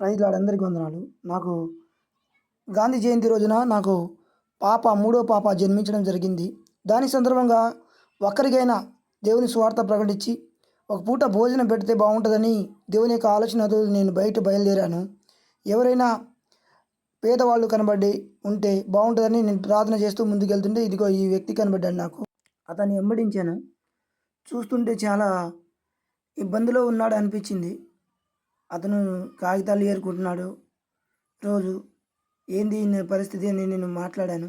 Praise lord అందరికీ వందనాలు. నాకు గాంధీ జయంతి రోజున నాకు పాప మూడో పాప జన్మించడం జరిగింది. దాని సందర్భంగా ఒక్కరికైనా దేవుని స్వార్థ ప్రకటించి ఒక పూట భోజనం పెడితే బాగుంటుందని దేవుని యొక్క ఆలోచనతో నేను బయట బయలుదేరాను. ఎవరైనా పేదవాళ్ళు కనబడి ఉంటే బాగుంటుందని నేను ప్రార్థన చేస్తూ ముందుకెళ్తుంటే ఇదిగో ఈ వ్యక్తి కనబడ్డాడు నాకు. అతన్ని వెంబడించాను. చూస్తుంటే చాలా ఇబ్బందిలో ఉన్నాడు అనిపించింది. అతను కాగితాలు ఏరుకుంటున్నాడు. రోజు ఏంది ఈయన పరిస్థితి అని నేను మాట్లాడాను.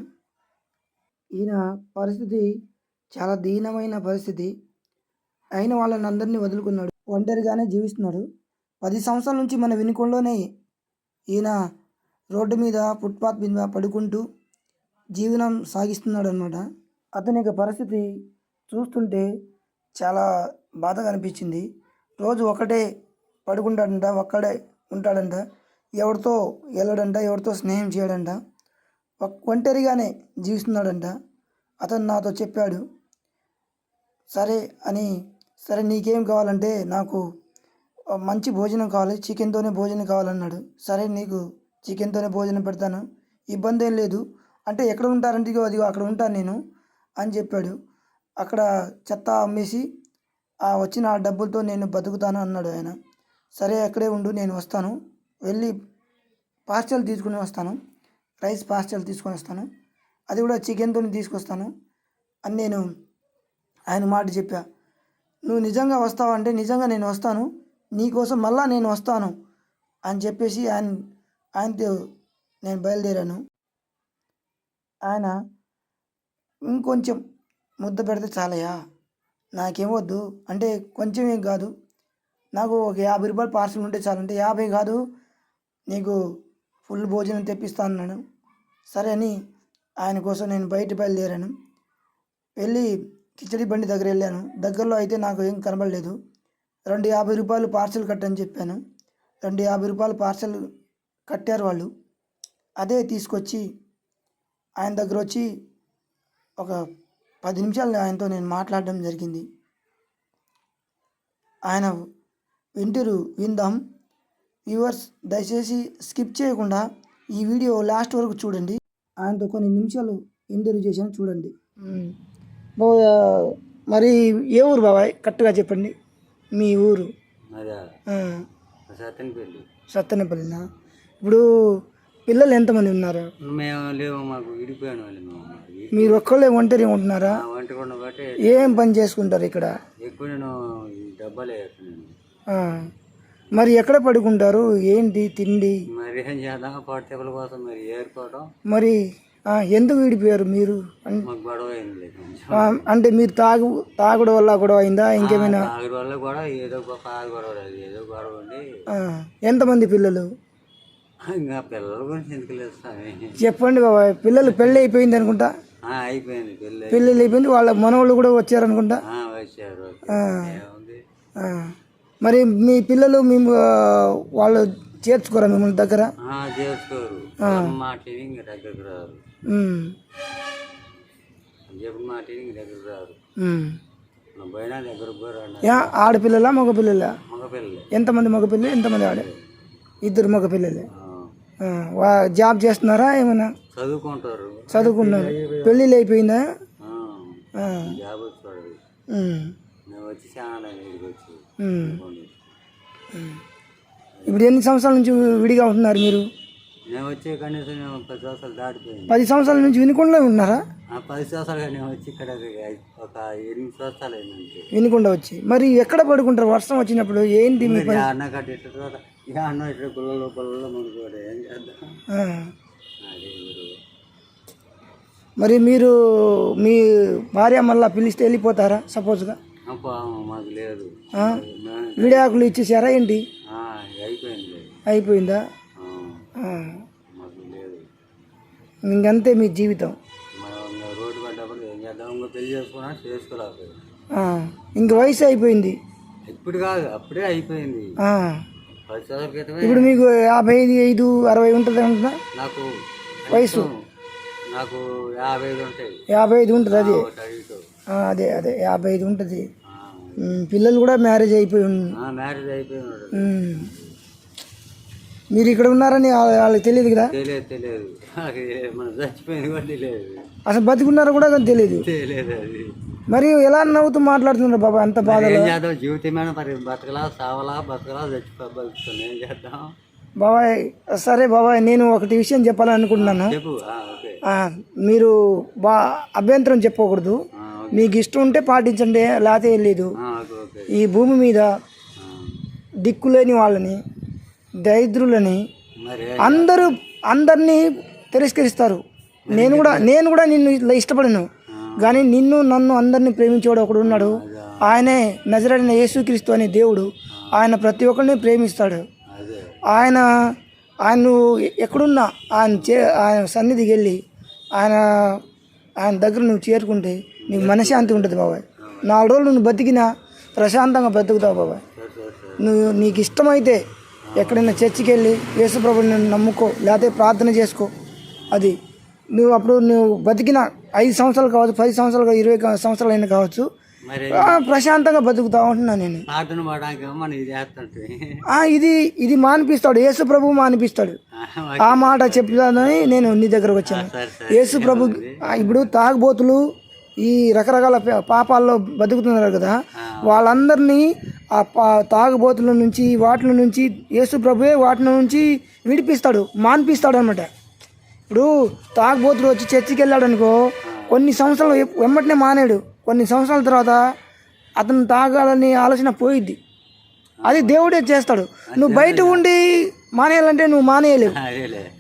ఈయన పరిస్థితి చాలా దీనమైన పరిస్థితి. అయిన వాళ్ళని అందరినీ వదులుకున్నాడు. ఒంటరిగానే జీవిస్తున్నాడు. పది సంవత్సరాల నుంచి మన వినుకొండలోనే ఈయన రోడ్డు మీద ఫుట్పాత్ మీద పడుకుంటూ జీవనం సాగిస్తున్నాడు అనమాట అతని యొక్క పరిస్థితి చూస్తుంటే చాలా బాధగా అనిపించింది. రోజు ఒకటే పడుకుంటాడంట ఒక్కడే ఉంటాడంట ఎవరితో వెళ్ళడంట ఎవరితో స్నేహం చేయడంట ఒంటరిగానే జీవిస్తున్నాడంట. అతను నాతో చెప్పాడు సరే అని సరే నీకేం కావాలంటే నాకు మంచి భోజనం కావాలి చికెన్తోనే భోజనం కావాలన్నాడు. సరే నీకు చికెన్తోనే భోజనం పెడతాను ఇబ్బంది ఏం లేదు. అంటే ఎక్కడ ఉంటారంటే అది అక్కడ ఉంటాను నేను అని చెప్పాడు. అక్కడ చెత్త అమ్మేసి ఆ వచ్చిన ఆ డబ్బులతో నేను బతుకుతాను అన్నాడు ఆయన. సరే అక్కడే ఉండు నేను వస్తాను. వెళ్ళి పార్సల్ తీసుకుని వస్తాను. రైస్ పార్సల్ తీసుకొని వస్తాను. అది కూడా చికెన్తో తీసుకొస్తాను. అని నేను ఆయన మాట చెప్పా. నువ్వు నిజంగా వస్తావంటే నిజంగా నేను వస్తాను. నీకోసం మళ్ళా నేను వస్తాను అని చెప్పేసి ఆయన ఆయనతో నేను బయలుదేరాను. ఆయన ఇంకొంచెం ముద్ద పెడితే చాలయా నాకేమొద్దు అంటే కొంచెమేం కాదు. నాకు ఒక యాభై రూపాయలు పార్సల్ ఉంటే చాలు. అంటే యాభై కాదు నీకు ఫుల్ భోజనం తెప్పిస్తాను అన్నాడు. సరే అని ఆయన కోసం నేను బయట బయలుదేరాను. వెళ్ళి కిచడి బండి దగ్గర వెళ్ళాను. దగ్గరలో అయితే నాకు ఏం కనబడలేదు. రెండు యాభై రూపాయలు పార్సల్ కట్టని చెప్పాను. రెండు యాభై రూపాయలు పార్సల్ కట్టారు వాళ్ళు. అదే తీసుకొచ్చి ఆయన దగ్గర వచ్చి ఒక పది నిమిషాలు ఆయనతో నేను మాట్లాడడం జరిగింది. ఆయన వింటురు విందాం. వ్యూవర్స్ దయచేసి స్కిప్ చేయకుండా ఈ వీడియో లాస్ట్ వరకు చూడండి. ఆయనతో కొన్ని నిమిషాలు ఇంటర్వ్యూ చేశాను చూడండి. మరి ఏ ఊరు బాబాయ్? కరెక్ట్గా చెప్పండి. మీ ఊరు? సత్తెనపల్లి సత్తెనపల్లినా ఇప్పుడు పిల్లలు ఎంతమంది ఉన్నారు? మేము లేవు మాకు విడిపోయాను వాళ్ళు మేము ఈ- మీరు ఒక్కళ్ళే ఒంటరి ఉంటున్నారా? ఏం పని చేసుకుంటారు ఇక్కడ? ఎక్కువ నేను డబ్బాలే మరి ఎక్కడ పడుకుంటారు? ఏంటి తిండి? మరి ఏం చేద్దాం? కోసం మరి ఏరుకోవడం మరి ఎందుకు విడిపోయారు మీరు? గొడవ అయింది అంటే మీరు తాగు తాగుడు వల్ల గొడవ అయిందా? ఇంకేమైనా? తాగుడు వల్ల కూడా ఏదో గొడవ ఏదో గొడవ ఉండి ఎంతమంది పిల్లలు? ఇంకా పిల్లల గురించి ఎందుకు లేదు స్వామి. చెప్పండి బాబాయ్ పిల్లలు పెళ్ళి అయిపోయింది అనుకుంటా? అయిపోయింది పెళ్ళి. అయిపోయింది వాళ్ళ మనవాళ్ళు కూడా వచ్చారు. ఏముంది? ఆ, మరి మీ పిల్లలు మేము వాళ్ళు చేర్చుకోరా మిమ్మల్ని దగ్గర? ఇంక దగ్గరకు రారు. ఇంక దగ్గరకు రారు. దగ్గరకు. యా ఆడపిల్లలా మగపిల్లలా? మగ పిల్లలే ఎంతమంది మగపిల్లలు ఎంతమంది ఆడ? ఇద్దరు మగపిల్లలే. జాబ్ చేస్తున్నారా ఏమైనా? చదువుకుంటారు. చదువుకున్నారు. పెళ్ళిళ్ళు అయిపోయిందా? జాబ్ వచ్చి చాలా వచ్చి. ఇప్పుడు ఎన్ని సంవత్సరాల నుంచి విడిగా ఉంటున్నారు మీరు? నేను వచ్చి కనీసం పది సంవత్సరాలు దాటిపోయింది పది సంవత్సరాల నుంచి వినుకొండలో ఉన్నారా? ఆ పది సంవత్సరాలుగా నేను వచ్చి ఇక్కడ ఒక ఎనిమిది సంవత్సరాలు వినుకొండ వచ్చి. మరి ఎక్కడ పడుకుంటారు? వర్షం వచ్చినప్పుడు ఏంటి మీ అన్న కట్టి ఇట్లా తర్వాత ఇక అన్న ఇట్లా గుళ్ళలో గుళ్ళలో మునుకోడు ఏం చేద్దాం? మరి మీరు మీ భార్య మళ్ళా పిలిస్తే వెళ్ళిపోతారా సపోజ్గా మాకు లేదు. విడాకులు ఇచ్చేసారా ఏంటి? అయిపోయింది? అయిపోయిందా ఇంకంతే మీ జీవితం. రోడ్డు పడ్డప్పుడు ఏం చేద్దాం? ఇంకా పెళ్ళి చేసుకున్నా చేసుకోలేకపోయింది ఆ, ఇంక వయసు అయిపోయింది. ఇప్పుడు కాదు అప్పుడే అయిపోయింది. ఇప్పుడు మీకు యాభై ఐదు ఐదు అరవై ఉంటుంది అంటున్నా? నాకు వయసు? నాకు యాభై ఐదు ఉంటాయి. యాభై ఐదు ఉంటుంది అది. అదే అదే యాభై ఐదు ఉంటుంది. పిల్లలు కూడా మ్యారేజ్ అయిపోయి మ్యారేజ్ అయిపోయినాడు ఉమ్. మీరు ఇక్కడ ఉన్నారని వాళ్ళ- వాళ్ళకి తెలియదు కదా? తెలియదు తెలియదు. నాకు ఏ- మనం చచ్చిపోయింది కూడా తెలియదు. అసలు బతికున్నారో కూడా తెలియదు. తెలియదు అది. మరి ఎలా నవ్వుతూ మాట్లాడుతున్నారు బాబా అంత బాధ ఏం చేద్దాం? జీవితమైన? మరి బతకలా సావలా బతకలా ఏం చేద్దాం? బాబాయ్ సరే బాబాయ్ నేను ఒకటి విషయం చెప్పాలని అనుకుంటున్నాను చెప్పు. ఆ, ఓకే. ఆ, మీరు బా అభ్యంతరం చెప్పకూడదు. మీకు ఇష్టం ఉంటే పాటించండి లేకపోతే లేదు ఓకే ఓకే. ఈ భూమి మీద దిక్కులేని వాళ్ళని దరిద్రులని అందరూ అందరినీ తిరస్కరిస్తారు. నేను కూడా నేను కూడా నిన్ను ఇట్లా ఇష్టపడను. కానీ నిన్ను నన్ను అందరినీ ప్రేమించేవాడు ఒకడు ఉన్నాడు. ఆయనే నజరడిన యేసుక్రీస్తు అనే దేవుడు. ఆయన ప్రతి ఒక్కరిని ప్రేమిస్తాడు. ఆయన ఆయన నువ్వు ఎక్కడున్నా ఆయన చే ఆయన సన్నిధికి వెళ్ళి ఆయన ఆయన దగ్గర నువ్వు చేరుకుంటే నీకు మనశ్శాంతి ఉంటుంది బాబాయ్. నాలుగు రోజులు నువ్వు బతికినా ప్రశాంతంగా బతుకుతావు బాబాయ్. నువ్వు నీకు ఇష్టమైతే ఎక్కడైనా చర్చికి వెళ్ళి యేసుప్రభుని నమ్ముకో లేకపోతే ప్రార్థన చేసుకో. అది నువ్వు అప్పుడు నువ్వు బతికిన ఐదు సంవత్సరాలు కావచ్చు పది సంవత్సరాలు కావచ్చు, ఇరవై సంవత్సరాలు అయినా కావచ్చు ప్రశాంతంగా బతుకుతావు అంటున్నాను నేను. ఇది ఇది మానిపిస్తాడు. యేసు ప్రభు మానిపిస్తాడు ఆ మాట చెప్తానని నేను నీ దగ్గరకు వచ్చాను. యేసు ప్రభు ఇప్పుడు తాగుబోతులు ఈ రకరకాల పాపాల్లో బతుకుతున్నారు కదా. వాళ్ళందరినీ ఆ పా తాగుబోతుల నుంచి వాటి నుంచి యేసు ప్రభువే వాటి నుంచి విడిపిస్తాడు మాన్పిస్తాడు అనమాట ఇప్పుడు తాగుబోతుడు వచ్చి చర్చికి వెళ్ళాడు అనుకో కొన్ని సంవత్సరాలు వెంబటనే మానేడు. కొన్ని సంవత్సరాల తర్వాత అతను తాగాలని ఆలోచన పోయిద్ది. అది దేవుడే చేస్తాడు. నువ్వు బయట ఉండి మానేయాలంటే నువ్వు మానేయలేవు.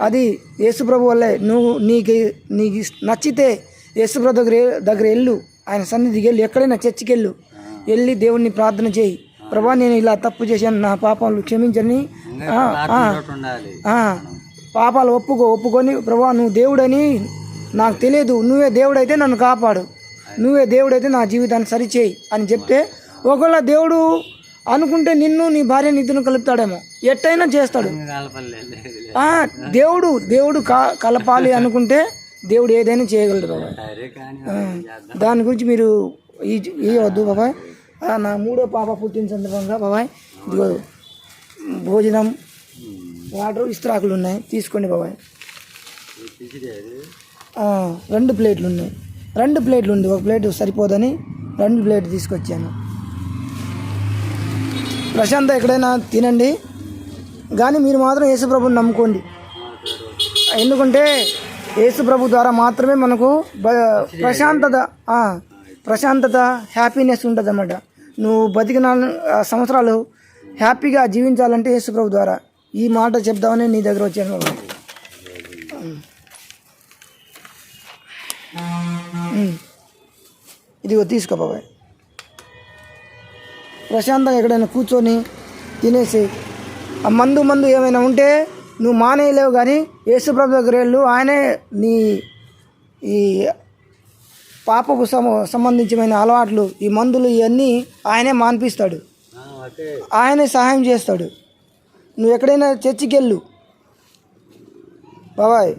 అది యేసుప్రభు వల్లే. నువ్వు నీకు నీకు నచ్చితే యేసుప్రభు దగ్గర దగ్గర వెళ్ళు. ఆయన సన్నిధికి వెళ్ళి. ఎక్కడైనా చర్చికి వెళ్ళు వెళ్ళి దేవుణ్ణి ప్రార్థన చేయి. ప్రభా నేను ఇలా తప్పు చేశాను. నా పాపాలు క్షమించని. పాపాలు ఒప్పుకో ఒప్పుకొని ప్రభా నువ్వు దేవుడని నాకు తెలియదు. నువ్వే దేవుడైతే నన్ను కాపాడు. నువ్వే దేవుడైతే నా జీవితాన్ని సరిచేయి అని చెప్తే ఒకవేళ దేవుడు అనుకుంటే నిన్ను నీ భార్య నిధులను కలుపుతాడేమో. ఎట్టయినా చేస్తాడు. దేవుడు దేవుడు కలపాలి అనుకుంటే దేవుడు ఏదైనా చేయగలడు బాబాయ్ దాని గురించి మీరు ఇవ్వద్దు ఈ బాబాయ్ నా మూడో పాప పుట్టిన సందర్భంగా బాబాయ్ ఇదిగో భోజనం వాటర్ ఇస్త్రాకులు ఉన్నాయి. తీసుకోండి బాబాయ్ రెండు ప్లేట్లు ఉన్నాయి. రెండు ప్లేట్లు ఉంది. ఒక ప్లేట్ సరిపోదని రెండు ప్లేట్ తీసుకొచ్చాను. ప్రశాంత ఎక్కడైనా తినండి. కానీ మీరు మాత్రం యేసుప్రభుని నమ్ముకోండి. ఎందుకంటే యేసు ప్రభు ద్వారా మాత్రమే మనకు బ- ప్రశాంతత ప్రశాంతత హ్యాపీనెస్ ఉంటుంది అన్నమాట నువ్వు బతికిన ఆ, సంవత్సరాలు హ్యాపీగా జీవించాలంటే యేసుప్రభు ద్వారా. ఈ మాట చెప్దామని నీ దగ్గర వచ్చాను బాబు. ఇదిగో తీసుకో బాబాయ్ ప్రశాంతంగా ఎక్కడైనా కూర్చొని తినేసి ఆ మందు మందు ఏమైనా ఉంటే నువ్వు మానేయలేవు కానీ యేసుప్రభు దగ్గర వెళ్ళు. ఆయనే నీ ఈ పాపకు సంబంధించిన అలవాట్లు ఈ మందులు ఇవన్నీ ఆయనే మాన్పిస్తాడు. ఆయనే సహాయం చేస్తాడు. నువ్వు ఎక్కడైనా చర్చికి వెళ్ళు బాబాయ్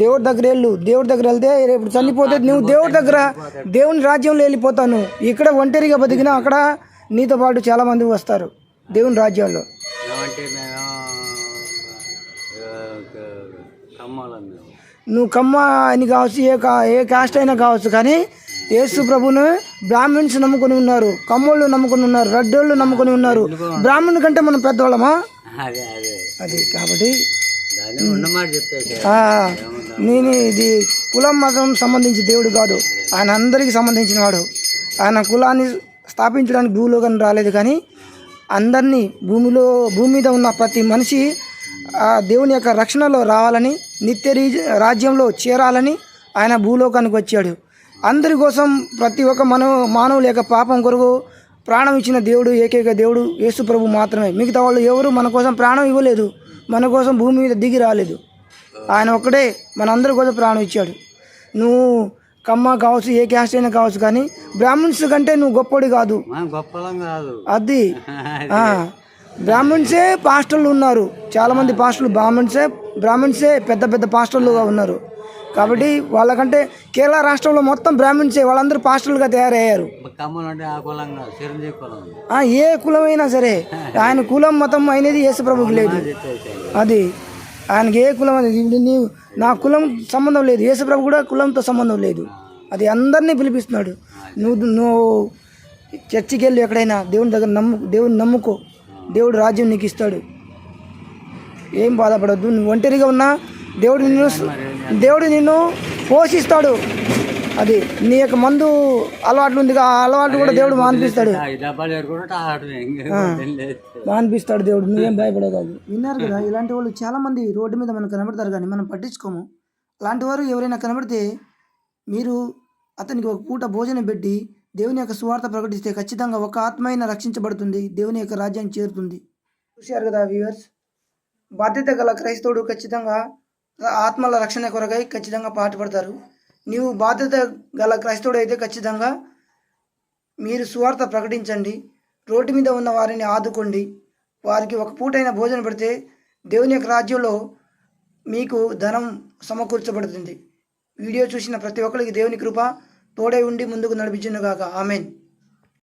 దేవుడి దగ్గర వెళ్ళు. దేవుడి దగ్గర వెళ్తే రేపు చనిపోతే నువ్వు దేవుడి దగ్గర దేవుని రాజ్యంలో వెళ్ళిపోతాను. ఇక్కడ ఒంటరిగా బతికినా అక్కడ నీతో పాటు చాలా మంది వస్తారు దేవుని రాజ్యంలో. నువ్వు కమ్మ అని కావచ్చు ఏ కా ఏ కాస్ట్ అయినా కావచ్చు కానీ యేసు ప్రభును బ్రాహ్మిన్స్ నమ్ముకొని ఉన్నారు కమ్మోళ్ళు నమ్ముకొని ఉన్నారు రెడ్డోళ్ళు నమ్ముకొని ఉన్నారు. బ్రాహ్మణుల కంటే మనం పెద్దవాళ్ళమా? అదే కాబట్టి నేను ఇది కులం మతం సంబంధించి దేవుడు కాదు. ఆయన అందరికీ సంబంధించిన వాడు. ఆయన కులాన్ని స్థాపించడానికి భూలోకం రాలేదు కానీ అందరినీ భూమిలో భూమి మీద ఉన్న ప్రతి మనిషి దేవుని యొక్క రక్షణలో రావాలని నిత్య రీజ- రాజ్యంలో చేరాలని ఆయన భూలోకానికి వచ్చాడు. అందరి కోసం ప్రతి ఒక్క మన మానవుల యొక్క పాపం కొరకు ప్రాణం ఇచ్చిన దేవుడు ఏకైక దేవుడు యేసు ప్రభు మాత్రమే. మిగతా వాళ్ళు ఎవరు మన కోసం ప్రాణం ఇవ్వలేదు. మన కోసం భూమి మీద దిగి రాలేదు. ఆయన ఒక్కడే మనందరి కోసం ప్రాణం ఇచ్చాడు. నువ్వు కమ్మ కావచ్చు ఏ క్యాస్ట్ అయినా కావచ్చు కానీ బ్రాహ్మణ్స్ కంటే నువ్వు గొప్పడి కాదు. మనం గొప్పలం కాదు. అది. బ్రాహ్మణ్సే పాస్టర్లు ఉన్నారు. చాలామంది పాస్టర్లు బ్రాహ్మణ్సే బ్రాహ్మిన్సే పెద్ద పెద్ద పాస్టర్లుగా ఉన్నారు. కాబట్టి వాళ్ళకంటే కేరళ రాష్ట్రంలో మొత్తం బ్రాహ్మిన్సే వాళ్ళందరూ పాస్టర్లుగా తయారయ్యారు. ఏ కులమైనా సరే ఆయన కులం మతం అనేది యేసుప్రభుకి లేదు. అది ఆయనకి ఏ కులం అనేది ఇప్పుడు నీవు నా కులం సంబంధం లేదు. యేసుప్రభు కూడా కులంతో సంబంధం లేదు. అది అందరినీ పిలిపిస్తున్నాడు. నువ్వు నువ్వు చర్చికి వెళ్ళి ఎక్కడైనా దేవుని దగ్గర నమ్ము దేవుని నమ్ముకో. దేవుడు రాజ్యం నీకు ఇస్తాడు. ఏం బాధపడద్దు. నువ్వు ఒంటరిగా ఉన్నా దేవుడు నిన్ను దేవుడు నిన్ను పోషిస్తాడు. అది నీ యొక్క మందు అలవాట్లు ఉంది ఆ అలవాట్లు కూడా దేవుడు మాన్పిస్తాడు. అనిపిస్తాడు దేవుడు. నువ్వేం భయపడేది విన్నారు కదా ఇలాంటి వాళ్ళు చాలా మంది రోడ్డు మీద మనకు కనబడతారు కానీ మనం పట్టించుకోము. అలాంటి వారు ఎవరైనా కనబడితే మీరు అతనికి ఒక పూట భోజనం పెట్టి దేవుని యొక్క సువార్త ప్రకటిస్తే ఖచ్చితంగా ఒక ఆత్మైన రక్షించబడుతుంది దేవుని యొక్క రాజ్యాన్ని చేరుతుంది. చూశారు కదా వ్యూవర్స్ బాధ్యత గల క్రైస్తవుడు ఖచ్చితంగా ఆత్మల రక్షణ కొరకై ఖచ్చితంగా పాటుపడతారు. నీవు బాధ్యత గల క్రైస్తవుడు అయితే ఖచ్చితంగా మీరు సువార్త ప్రకటించండి రోడ్డు మీద ఉన్న వారిని ఆదుకోండి. వారికి ఒక పూటైన భోజనం పెడితే దేవుని యొక్క రాజ్యంలో మీకు ధనం సమకూర్చబడుతుంది. వీడియో చూసిన ప్రతి ఒక్కరికి దేవుని కృప తోడే ఉండి ముందుకు నడిపించునుగాక. ఆమెన్.